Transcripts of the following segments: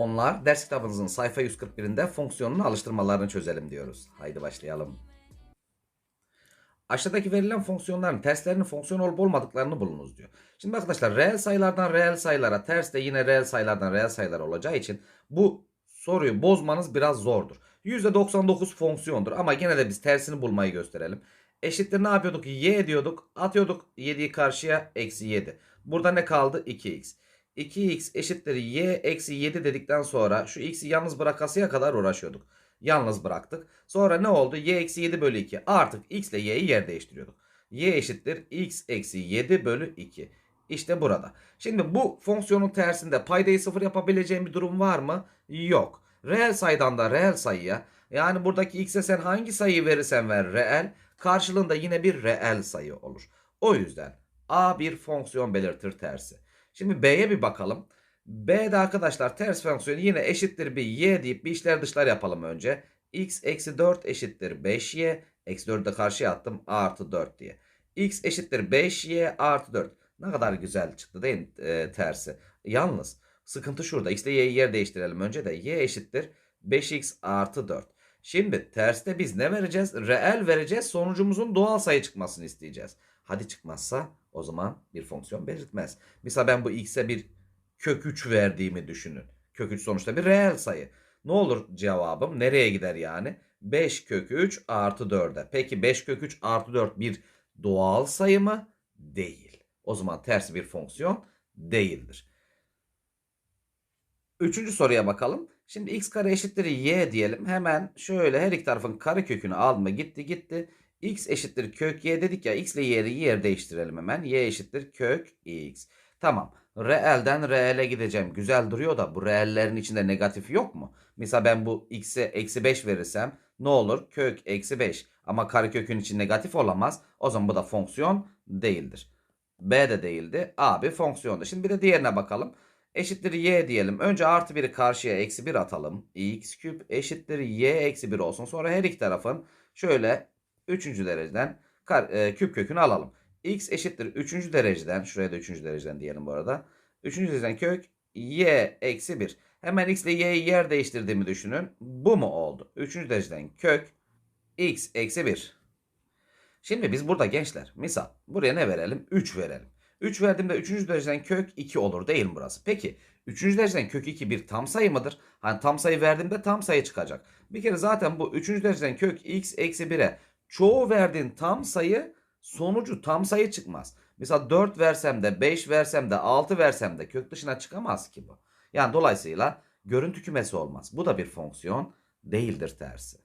Onlar ders kitabınızın sayfa 141'inde fonksiyonun alıştırmalarını çözelim diyoruz. Haydi başlayalım. Aşağıdaki verilen fonksiyonların terslerinin fonksiyon olup olmadıklarını bulunuz diyor. Şimdi arkadaşlar reel sayılardan reel sayılara ters de yine reel sayılardan reel sayılar olacağı için bu soruyu bozmanız biraz zordur. %99 fonksiyondur ama gene de biz tersini bulmayı gösterelim. Eşittir ne yapıyorduk? Y diyorduk. Atıyorduk 7'yi karşıya eksi 7. Burada ne kaldı? 2x. 2x eşittir y eksi 7 dedikten sonra şu x'i yalnız bırakasıya kadar uğraşıyorduk. Yalnız bıraktık. Sonra ne oldu? y eksi 7 bölü 2. Artık x ile y'yi yer değiştiriyorduk. y eşittir x eksi 7 bölü 2. İşte burada. Şimdi bu fonksiyonun tersinde paydayı sıfır yapabileceğim bir durum var mı? Yok. Reel sayıdan da reel sayıya yani buradaki x'e sen hangi sayıyı verirsen ver reel karşılığında yine bir reel sayı olur. O yüzden a bir fonksiyon belirtir tersi. Şimdi b'ye bir bakalım. B'de arkadaşlar ters fonksiyonu yine eşittir bir y deyip bir işler dışlar yapalım önce. x eksi 4 eşittir 5y. Eksi 4'ü de karşıya attım artı 4 diye. x eşittir 5y artı 4. Ne kadar güzel çıktı değil mi e, tersi. Yalnız sıkıntı şurada. x ile y'yi yer değiştirelim önce de. y eşittir 5x artı 4. Şimdi terste biz ne vereceğiz? Reel vereceğiz. Sonucumuzun doğal sayı çıkmasını isteyeceğiz. Hadi çıkmazsa o zaman bir fonksiyon belirtmez. Mesela ben bu x'e bir kök 3 verdiğimi düşünün. Kök 3 sonuçta bir reel sayı. Ne olur cevabım? Nereye gider yani? 5 kök 3 artı 4'e. Peki 5 kök 3 artı 4 bir doğal sayı mı? Değil. O zaman tersi bir fonksiyon değildir. Üçüncü soruya bakalım. Şimdi x kare eşittir y diyelim. Hemen şöyle her iki tarafın kare kökünü alma gitti gitti. X eşittir kök y dedik ya x ile y'yi yer değiştirelim hemen. y eşittir kök x. Tamam. Reelden reele gideceğim. Güzel duruyor da bu reellerin içinde negatif yok mu? Mesela ben bu x'e eksi 5 verirsem ne olur? Kök eksi 5. Ama karekökün için negatif olamaz. O zaman bu da fonksiyon değildir. B de değildi. A bir fonksiyondu. Şimdi bir de diğerine bakalım. Eşittir y diyelim. Önce artı 1'i karşıya eksi 1 atalım. x küp eşittir y eksi 1 olsun. Sonra her iki tarafın şöyle 3. dereceden kar, e, küp kökünü alalım. x eşittir 3. dereceden. Şuraya da 3. dereceden diyelim bu arada. 3. dereceden kök y eksi 1. Hemen x ile y'yi yer değiştirdiğimi düşünün. Bu mu oldu? 3. dereceden kök x eksi 1. Şimdi biz burada gençler misal buraya ne verelim? 3 verelim. 3 verdiğimde 3. dereceden kök 2 olur değil mi burası? Peki 3. dereceden kök 2 bir tam sayı mıdır? Hani tam sayı verdiğimde tam sayı çıkacak. Bir kere zaten bu 3. dereceden kök x eksi 1'e çoğu verdiğin tam sayı sonucu tam sayı çıkmaz. Mesela 4 versem de 5 versem de 6 versem de kök dışına çıkamaz ki bu. Yani dolayısıyla görüntü kümesi olmaz. Bu da bir fonksiyon değildir tersi.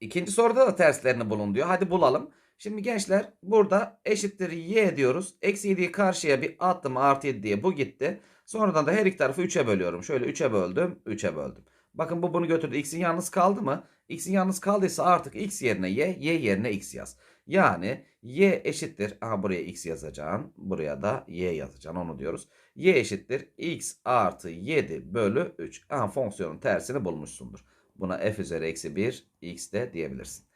İkinci soruda da terslerini bulun diyor. Hadi bulalım. Şimdi gençler burada eşittir y diyoruz. Eksi 7'yi karşıya bir attım artı 7 diye bu gitti. Sonradan da her iki tarafı 3'e bölüyorum. Şöyle 3'e böldüm 3'e böldüm. Bakın bu bunu götürdü. X'in yalnız kaldı mı? X'in yalnız kaldıysa artık x yerine y, y yerine x yaz. Yani y eşittir. Aha buraya x yazacaksın. Buraya da y yazacaksın. Onu diyoruz. y eşittir x artı 7 bölü 3. Aha fonksiyonun tersini bulmuşsundur. Buna f üzeri eksi 1 x de diyebilirsin.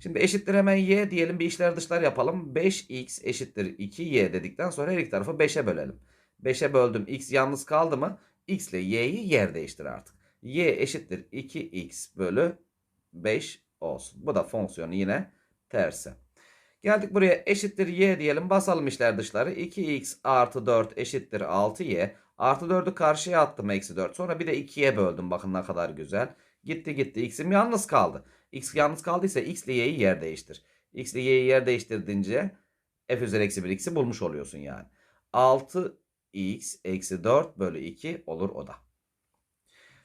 Şimdi eşittir hemen y diyelim bir işler dışlar yapalım. 5x eşittir 2y dedikten sonra her iki tarafı 5'e bölelim. 5'e böldüm x yalnız kaldı mı? x ile y'yi yer değiştir artık. Y eşittir 2x bölü 5 olsun. Bu da fonksiyonu yine tersi. Geldik buraya eşittir y diyelim. Basalım işler dışları. 2x artı 4 eşittir 6y. Artı 4'ü karşıya attım eksi 4. Sonra bir de 2'ye böldüm. Bakın ne kadar güzel. Gitti gitti. X'im yalnız kaldı. X yalnız kaldıysa X ile Y'yi yer değiştir. X ile Y'yi yer değiştirdiğince F üzeri eksi 1 X'i bulmuş oluyorsun yani. 6X eksi 4 bölü 2 olur o da.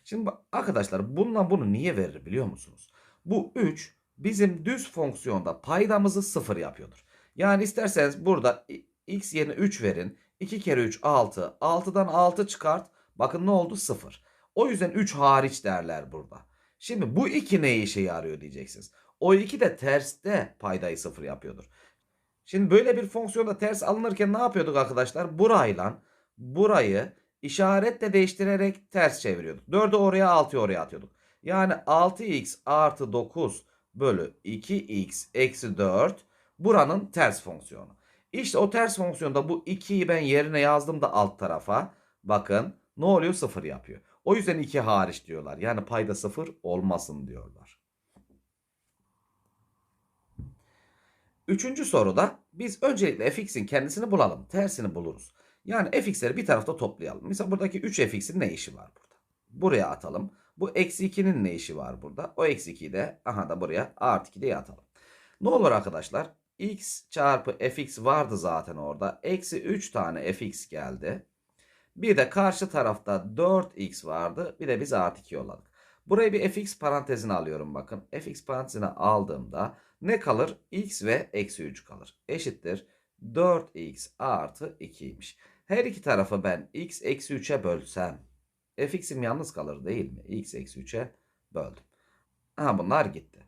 Şimdi arkadaşlar bundan bunu niye verir biliyor musunuz? Bu 3 bizim düz fonksiyonda paydamızı 0 yapıyordur. Yani isterseniz burada x yerine 3 verin. 2 kere 3 6. 6'dan 6 çıkart. Bakın ne oldu? 0. O yüzden 3 hariç derler burada. Şimdi bu 2 ne işe yarıyor diyeceksiniz. O 2 de terste paydayı 0 yapıyordur. Şimdi böyle bir fonksiyonda ters alınırken ne yapıyorduk arkadaşlar? Burayla burayı işaretle değiştirerek ters çeviriyorduk. 4'ü oraya 6'yı oraya atıyorduk. Yani 6x artı 9 bölü 2x eksi 4 buranın ters fonksiyonu. İşte o ters fonksiyonda bu 2'yi ben yerine yazdım da alt tarafa. Bakın ne oluyor? Sıfır yapıyor. O yüzden 2 hariç diyorlar. Yani payda sıfır olmasın diyorlar. Üçüncü soruda biz öncelikle fx'in kendisini bulalım. Tersini buluruz. Yani fx'leri bir tarafta toplayalım. Mesela buradaki 3 fx'in ne işi var burada? Buraya atalım. Bu eksi 2'nin ne işi var burada? O eksi 2'yi de aha da buraya artı 2 diye atalım. Ne olur arkadaşlar? x çarpı fx vardı zaten orada. Eksi 3 tane fx geldi. Bir de karşı tarafta 4x vardı. Bir de biz artı 2 yolladık. Burayı bir fx parantezine alıyorum bakın. fx parantezine aldığımda ne kalır? x ve eksi 3 kalır. Eşittir 4x artı 2'ymiş. Her iki tarafı ben x eksi 3'e bölsem fx'im yalnız kalır değil mi? x eksi 3'e böldüm. Aha bunlar gitti.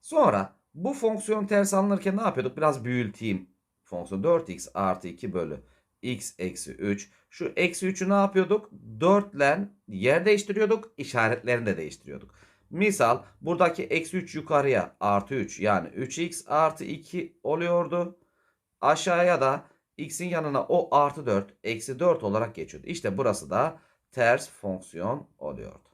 Sonra bu fonksiyon ters alınırken ne yapıyorduk? Biraz büyüteyim fonksiyon. 4x artı 2 bölü x eksi 3. Şu eksi 3'ü ne yapıyorduk? 4 ile yer değiştiriyorduk. işaretlerini de değiştiriyorduk. Misal buradaki eksi 3 yukarıya artı 3 yani 3x artı 2 oluyordu. Aşağıya da x'in yanına o artı 4 eksi 4 olarak geçiyordu. İşte burası da ters fonksiyon oluyordu.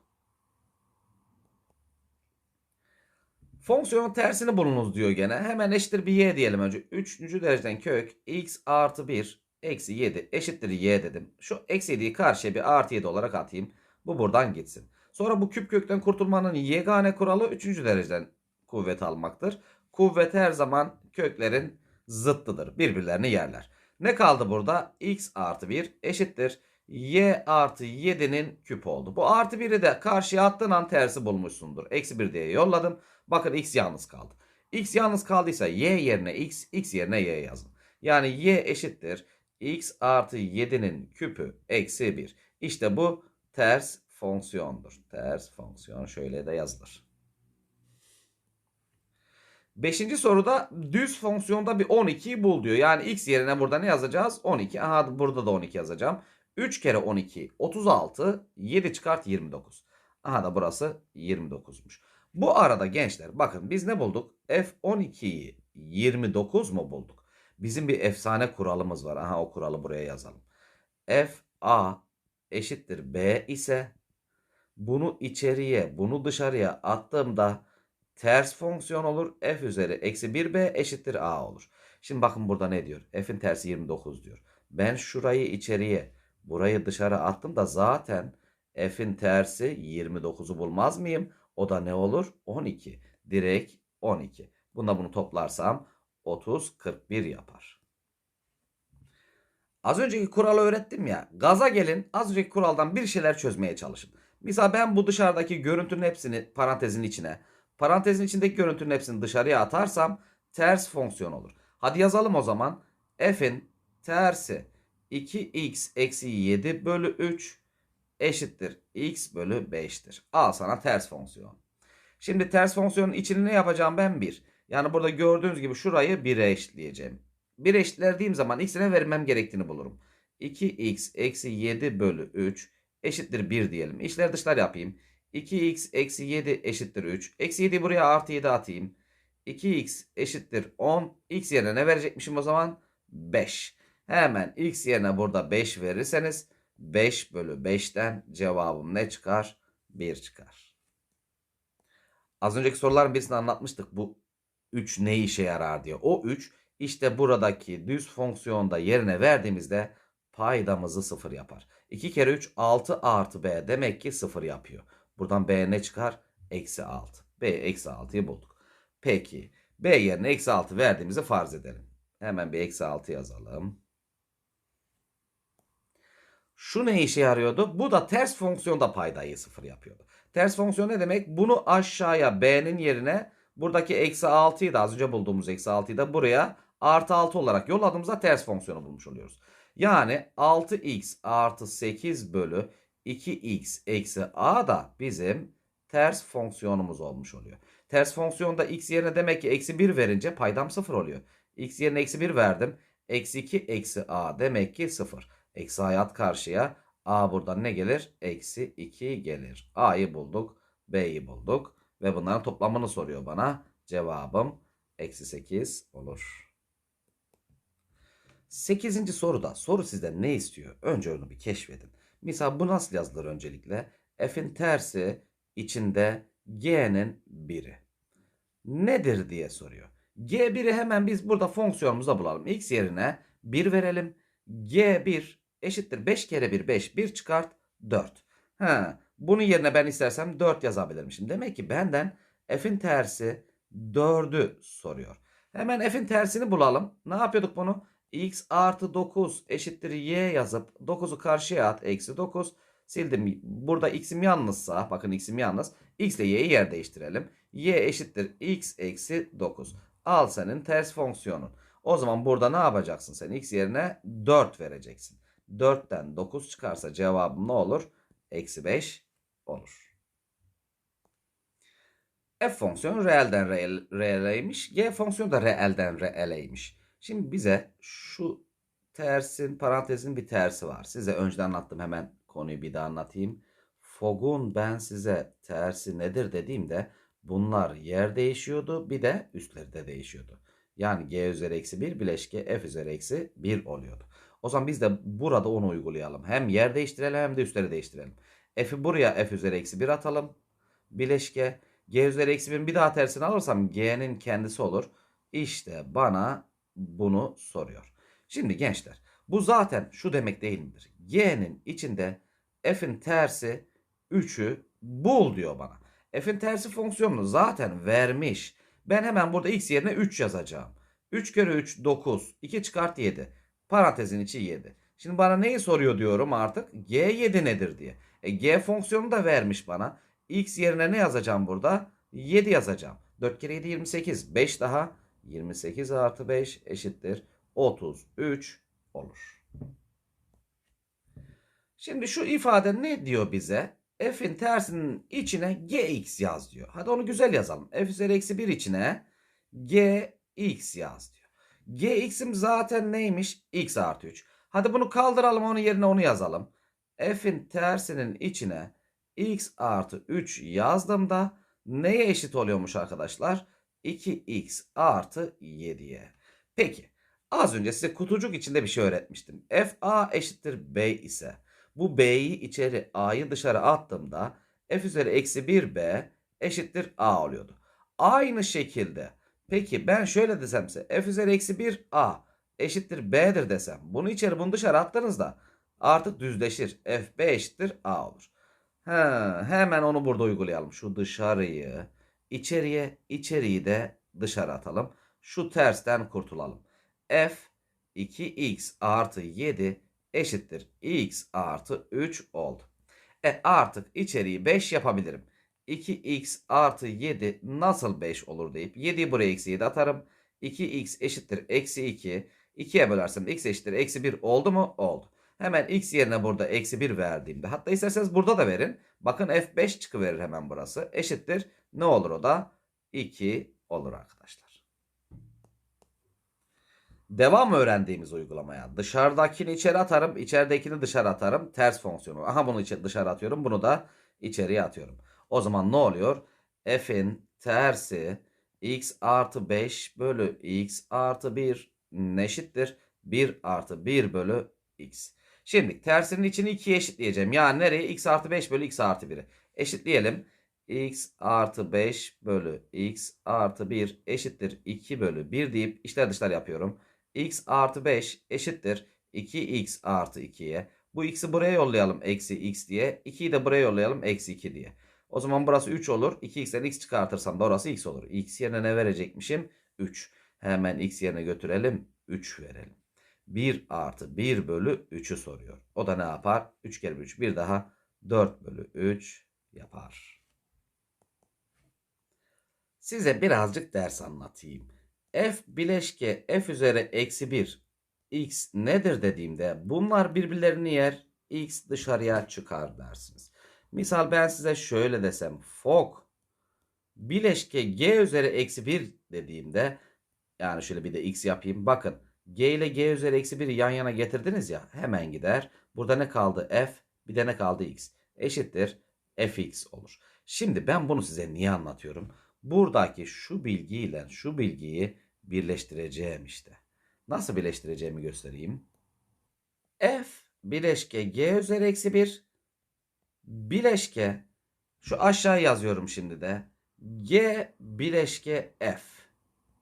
Fonksiyonun tersini bulunuz diyor gene. Hemen eşittir bir y diyelim önce. Üçüncü dereceden kök x artı 1 eksi 7 eşittir y dedim. Şu eksi 7'yi karşıya bir artı 7 olarak atayım. Bu buradan gitsin. Sonra bu küp kökten kurtulmanın yegane kuralı 3. dereceden kuvvet almaktır. Kuvvet her zaman köklerin zıttıdır. Birbirlerini yerler. Ne kaldı burada? x artı 1 eşittir. y artı 7'nin küp oldu. Bu artı 1'i de karşıya attığın an tersi bulmuşsundur. Eksi 1 diye yolladım. Bakın x yalnız kaldı. x yalnız kaldıysa y yerine x, x yerine y yazın. Yani y eşittir. x artı 7'nin küpü eksi 1. İşte bu ters fonksiyondur. Ters fonksiyon şöyle de yazılır. Beşinci soruda düz fonksiyonda bir 12'yi bul diyor. Yani x yerine burada ne yazacağız? 12. Aha burada da 12 yazacağım. 3 kere 12 36. 7 çıkart 29. Aha da burası 29'muş. Bu arada gençler bakın biz ne bulduk? F12'yi 29 mu bulduk? Bizim bir efsane kuralımız var. Aha o kuralı buraya yazalım. F A eşittir B ise bunu içeriye bunu dışarıya attığımda ters fonksiyon olur. F üzeri eksi 1B eşittir A olur. Şimdi bakın burada ne diyor? F'in tersi 29 diyor. Ben şurayı içeriye burayı dışarı attım da zaten F'in tersi 29'u bulmaz mıyım? O da ne olur? 12. Direkt 12. Bunda bunu toplarsam 30, 41 yapar. Az önceki kuralı öğrettim ya. Gaza gelin az önceki kuraldan bir şeyler çözmeye çalışın. Mesela ben bu dışarıdaki görüntünün hepsini parantezin içine, parantezin içindeki görüntünün hepsini dışarıya atarsam ters fonksiyon olur. Hadi yazalım o zaman. F'in tersi 2x eksi 7 bölü 3 eşittir x bölü 5'tir. Al sana ters fonksiyon. Şimdi ters fonksiyonun içini ne yapacağım ben? 1. Yani burada gördüğünüz gibi şurayı 1'e eşitleyeceğim. 1 eşitlediğim zaman x'ine vermem gerektiğini bulurum. 2x eksi 7 bölü 3 eşittir 1 diyelim. İşler dışlar yapayım. 2x eksi 7 eşittir 3. Eksi 7'yi buraya artı 7 atayım. 2x eşittir 10. x yerine ne verecekmişim o zaman? 5. Hemen x yerine burada 5 verirseniz 5 bölü 5'ten cevabım ne çıkar? 1 çıkar. Az önceki soruların birisini anlatmıştık. Bu 3 ne işe yarar diye. O 3 işte buradaki düz fonksiyonda yerine verdiğimizde paydamızı 0 yapar. 2 kere 3 6 artı b demek ki 0 yapıyor. Buradan b ne çıkar? Eksi 6. b eksi 6'yı bulduk. Peki b yerine eksi 6 verdiğimizi farz edelim. Hemen bir eksi 6 yazalım. Şu ne işe yarıyordu? Bu da ters fonksiyonda paydayı 0 yapıyordu. Ters fonksiyon ne demek? Bunu aşağıya b'nin yerine buradaki eksi 6'yı da az önce bulduğumuz eksi 6'yı da buraya artı 6 olarak yolladığımızda ters fonksiyonu bulmuş oluyoruz. Yani 6x artı 8 bölü 2x eksi a da bizim ters fonksiyonumuz olmuş oluyor. Ters fonksiyonda x yerine demek ki eksi 1 verince paydam 0 oluyor. x yerine eksi 1 verdim. Eksi 2 eksi a demek ki 0. Eksi hayat karşıya. A buradan ne gelir? Eksi 2 gelir. A'yı bulduk. B'yi bulduk. Ve bunların toplamını soruyor bana. Cevabım eksi 8 olur. 8. soruda soru sizden ne istiyor? Önce onu bir keşfedin. Misal bu nasıl yazılır öncelikle? F'in tersi içinde G'nin biri. Nedir diye soruyor. G1'i hemen biz burada fonksiyonumuza bulalım. X yerine 1 verelim. G1 eşittir 5 kere 1 5. 1 çıkart 4. Ha, bunun yerine ben istersem 4 yazabilirim. Şimdi demek ki benden f'in tersi 4'ü soruyor. Hemen f'in tersini bulalım. Ne yapıyorduk bunu? X artı 9 eşittir y yazıp 9'u karşıya at. Eksi 9. Sildim. Burada x'im yalnızsa bakın x'im yalnız. x ile y'yi yer değiştirelim. y eşittir x eksi 9. Al senin ters fonksiyonun. O zaman burada ne yapacaksın sen? x yerine 4 vereceksin. 4'ten 9 çıkarsa cevabım ne olur? Eksi 5 olur. F fonksiyonu reelden reel, reeleymiş. G fonksiyonu da reelden reeleymiş. Şimdi bize şu tersin parantezin bir tersi var. Size önceden anlattım hemen konuyu bir daha anlatayım. Fog'un ben size tersi nedir dediğimde bunlar yer değişiyordu bir de üstleri de değişiyordu. Yani g üzeri eksi 1 bileşke f üzeri eksi 1 oluyordu. O zaman biz de burada onu uygulayalım. Hem yer değiştirelim hem de üstleri değiştirelim. F'i buraya f üzeri eksi 1 atalım. Bileşke g üzeri eksi 1'in bir daha tersini alırsam g'nin kendisi olur. İşte bana bunu soruyor. Şimdi gençler bu zaten şu demek değil midir? G'nin içinde f'in tersi 3'ü bul diyor bana. F'in tersi fonksiyonunu zaten vermiş. Ben hemen burada x yerine 3 yazacağım. 3 kere 3 9. 2 çıkart 7. Parantezin içi 7. Şimdi bana neyi soruyor diyorum artık? G7 nedir diye. E, G fonksiyonu da vermiş bana. X yerine ne yazacağım burada? 7 yazacağım. 4 kere 7 28. 5 daha 28 artı 5 eşittir 33 olur. Şimdi şu ifade ne diyor bize? F'in tersinin içine gx yaz diyor. Hadi onu güzel yazalım. F üzeri eksi 1 içine gx yaz diyor. gx'im zaten neymiş? x artı 3. Hadi bunu kaldıralım onun yerine onu yazalım. F'in tersinin içine x artı 3 yazdığımda neye eşit oluyormuş arkadaşlar? 2x artı 7'ye. Peki az önce size kutucuk içinde bir şey öğretmiştim. f a eşittir b ise bu b'yi içeri a'yı dışarı attığımda f üzeri eksi 1b eşittir a oluyordu. Aynı şekilde peki ben şöyle desem f üzeri eksi 1 a eşittir b'dir desem bunu içeri bunu dışarı attığınızda artık düzleşir. f b eşittir a olur. Ha, hemen onu burada uygulayalım. Şu dışarıyı içeriye içeriği de dışarı atalım. Şu tersten kurtulalım. f 2x artı 7 eşittir x artı 3 oldu. E artık içeriği 5 yapabilirim. 2x artı 7 nasıl 5 olur deyip 7'yi buraya eksi 7 atarım. 2x eşittir eksi 2. 2'ye bölersem x eşittir eksi 1 oldu mu? Oldu. Hemen x yerine burada eksi 1 verdiğimde hatta isterseniz burada da verin. Bakın f5 çıkıverir hemen burası. Eşittir ne olur o da? 2 olur arkadaşlar. Devam öğrendiğimiz uygulamaya. Dışarıdakini içeri atarım. içeridekini dışarı atarım. Ters fonksiyonu. Aha bunu dışarı atıyorum. Bunu da içeriye atıyorum. O zaman ne oluyor? F'in tersi x artı 5 bölü x artı 1 eşittir. 1 artı 1 bölü x. Şimdi tersinin içini 2'ye eşitleyeceğim. Yani nereye? x artı 5 bölü x artı 1'i. Eşitleyelim. X artı 5 bölü x artı 1 eşittir 2 bölü 1 deyip işler dışlar yapıyorum x artı 5 eşittir 2x artı 2'ye. Bu x'i buraya yollayalım eksi x diye. 2'yi de buraya yollayalım eksi 2 diye. O zaman burası 3 olur. 2x'ten x çıkartırsam da orası x olur. x yerine ne verecekmişim? 3. Hemen x yerine götürelim. 3 verelim. 1 artı 1 bölü 3'ü soruyor. O da ne yapar? 3 kere 3 bir daha 4 bölü 3 yapar. Size birazcık ders anlatayım f bileşke f üzeri eksi 1 x nedir dediğimde bunlar birbirlerini yer x dışarıya çıkar dersiniz. Misal ben size şöyle desem fok bileşke g üzeri eksi 1 dediğimde yani şöyle bir de x yapayım. Bakın g ile g üzeri eksi 1'i yan yana getirdiniz ya hemen gider. Burada ne kaldı f bir de ne kaldı x eşittir fx olur. Şimdi ben bunu size niye anlatıyorum? Buradaki şu bilgiyle şu bilgiyi birleştireceğim işte. Nasıl birleştireceğimi göstereyim. F bileşke g üzeri eksi 1 bileşke şu aşağı yazıyorum şimdi de. G bileşke f.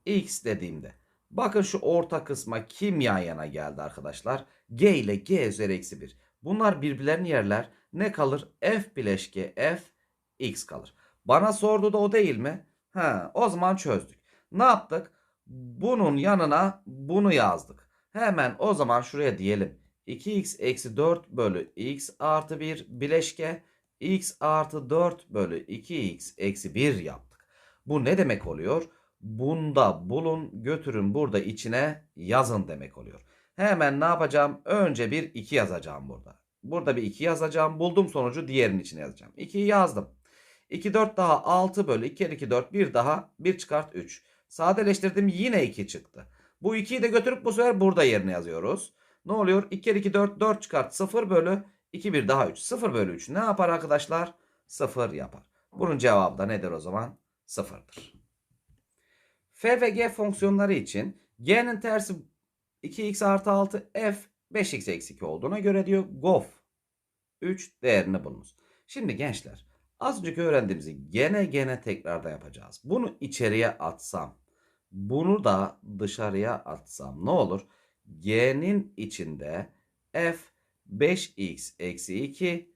X dediğimde. Bakın şu orta kısma kim yan yana geldi arkadaşlar? G ile g üzeri eksi 1 bunlar birbirlerini yerler. Ne kalır? F bileşke f x kalır. Bana sordu da o değil mi ha o zaman çözdük ne yaptık bunun yanına bunu yazdık hemen o zaman şuraya diyelim 2x eksi 4 bölü x artı 1 bileşke x artı 4 bölü 2x eksi 1 yaptık. Bu ne demek oluyor? Bunda bulun götürün burada içine yazın demek oluyor. Hemen ne yapacağım? Önce bir 2 yazacağım burada. Burada bir 2 yazacağım. Buldum sonucu diğerinin içine yazacağım. 2'yi yazdım. 2 4 daha 6 bölü 2 2 4 1 daha 1 çıkart 3. Sadeleştirdim yine 2 çıktı. Bu 2'yi de götürüp bu sefer burada yerine yazıyoruz. Ne oluyor? 2 kere 2 4 4 çıkart 0 bölü 2 1 daha 3. 0 bölü 3 ne yapar arkadaşlar? 0 yapar. Bunun cevabı da nedir o zaman? 0'dır. F ve G fonksiyonları için G'nin tersi 2x artı 6 F 5x eksi 2 olduğuna göre diyor GOF 3 değerini bulunuz. Şimdi gençler az önceki öğrendiğimizi gene gene tekrardan yapacağız. Bunu içeriye atsam bunu da dışarıya atsam ne olur? G'nin içinde F 5x eksi 2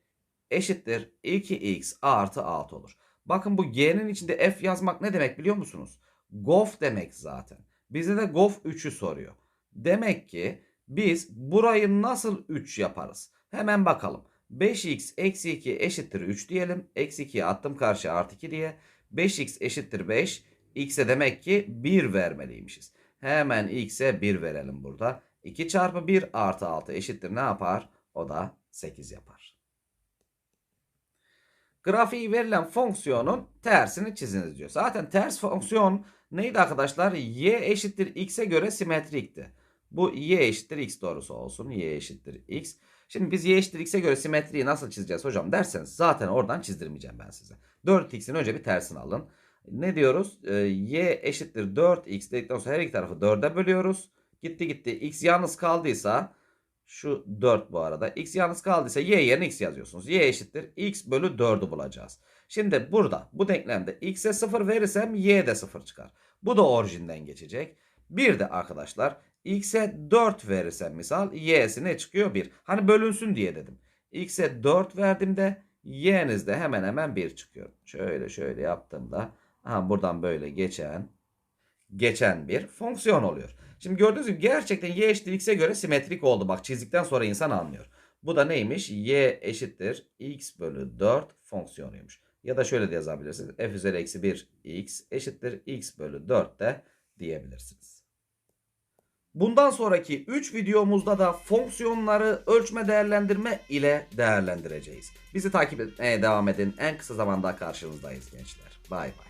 eşittir 2x artı 6 olur. Bakın bu G'nin içinde F yazmak ne demek biliyor musunuz? Gof demek zaten. Bize de Gof 3'ü soruyor. Demek ki biz burayı nasıl 3 yaparız? Hemen bakalım. 5x eksi 2 eşittir 3 diyelim. Eksi 2'yi attım karşı artı 2 diye. 5x eşittir 5. X'e demek ki 1 vermeliymişiz. Hemen x'e 1 verelim burada. 2 çarpı 1 artı 6 eşittir ne yapar? O da 8 yapar. Grafiği verilen fonksiyonun tersini çiziniz diyor. Zaten ters fonksiyon neydi arkadaşlar? y eşittir x'e göre simetrikti. Bu y eşittir x doğrusu olsun. y eşittir x. Şimdi biz y eşittir x'e göre simetriyi nasıl çizeceğiz hocam derseniz zaten oradan çizdirmeyeceğim ben size. 4x'in önce bir tersini alın. Ne diyoruz? Ee, y eşittir 4x dedikten sonra her iki tarafı 4'e bölüyoruz. Gitti gitti. x yalnız kaldıysa şu 4 bu arada. X yalnız kaldıysa y yerine x yazıyorsunuz. Y eşittir x bölü 4'ü bulacağız. Şimdi burada bu denklemde x'e 0 verirsem y de 0 çıkar. Bu da orijinden geçecek. Bir de arkadaşlar x'e 4 verirsem misal y'si ne çıkıyor? 1. Hani bölünsün diye dedim. x'e 4 verdiğimde y'niz de hemen hemen 1 çıkıyor. Şöyle şöyle yaptığımda aha buradan böyle geçen geçen bir fonksiyon oluyor. Şimdi gördüğünüz gibi gerçekten y eşittir x'e göre simetrik oldu. Bak çizdikten sonra insan anlıyor. Bu da neymiş? y eşittir x bölü 4 fonksiyonuymuş. Ya da şöyle de yazabilirsiniz. f üzeri eksi 1 x eşittir x bölü 4 de diyebilirsiniz. Bundan sonraki 3 videomuzda da fonksiyonları ölçme değerlendirme ile değerlendireceğiz. Bizi takip etmeye devam edin. En kısa zamanda karşınızdayız gençler. Bay bay.